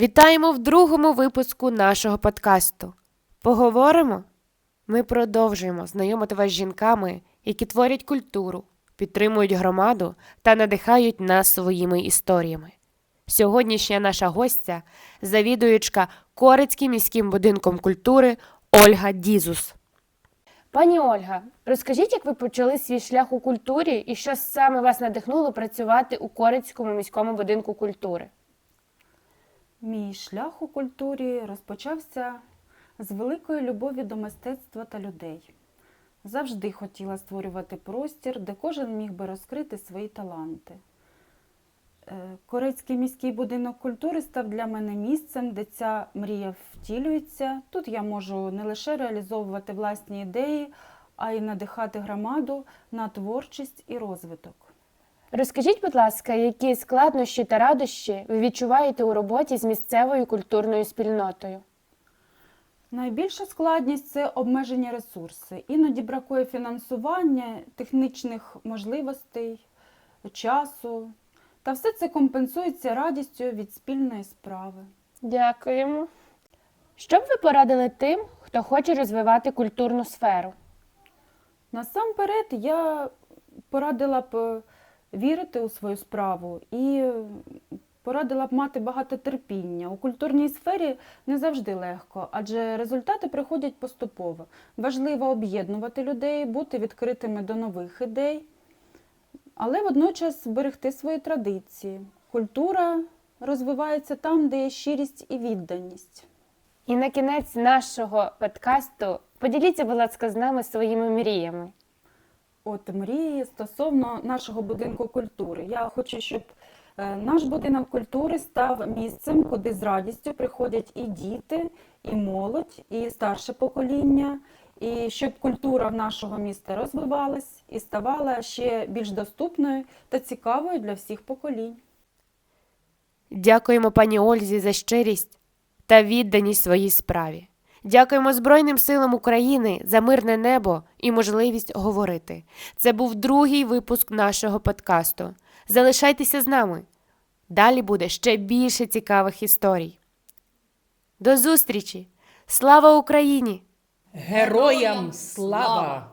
Вітаємо в другому випуску нашого подкасту. Поговоримо? Ми продовжуємо знайомити вас з жінками, які творять культуру, підтримують громаду та надихають нас своїми історіями. Сьогоднішня наша гостя завідуючка Корицьким міським будинком культури Ольга Дізус. Пані Ольга, розкажіть, як ви почали свій шлях у культурі і що саме вас надихнуло працювати у Корицькому міському будинку культури? Мій шлях у культурі розпочався з великої любові до мистецтва та людей. Завжди хотіла створювати простір, де кожен міг би розкрити свої таланти. Е, Корецький міський будинок культури став для мене місцем, де ця мрія втілюється. Тут я можу не лише реалізовувати власні ідеї, а й надихати громаду на творчість і розвиток. Розкажіть, будь ласка, які складнощі та радощі ви відчуваєте у роботі з місцевою культурною спільнотою? Найбільша складність це обмежені ресурси. Іноді бракує фінансування, технічних можливостей, часу. Та все це компенсується радістю від спільної справи. Дякуємо. Що б ви порадили тим, хто хоче розвивати культурну сферу? Насамперед, я порадила б вірити у свою справу і порадила б мати багато терпіння. У культурній сфері не завжди легко, адже результати приходять поступово. Важливо об'єднувати людей, бути відкритими до нових ідей, але водночас берегти свої традиції. Культура розвивається там, де є щирість і відданість. І на кінець нашого подкасту поділіться, будь ласка, з нами своїми мріями. От мрії стосовно нашого будинку культури. Я хочу, щоб е, наш будинок культури став місцем, куди з радістю приходять і діти, і молодь, і старше покоління, і щоб культура в нашого міста розвивалась і ставала ще більш доступною та цікавою для всіх поколінь. Дякуємо пані Ользі за щирість та відданість своїй справі. Дякуємо Збройним силам України за мирне небо і можливість говорити. Це був другий випуск нашого подкасту. Залишайтеся з нами. Далі буде ще більше цікавих історій. До зустрічі! Слава Україні! Героям слава!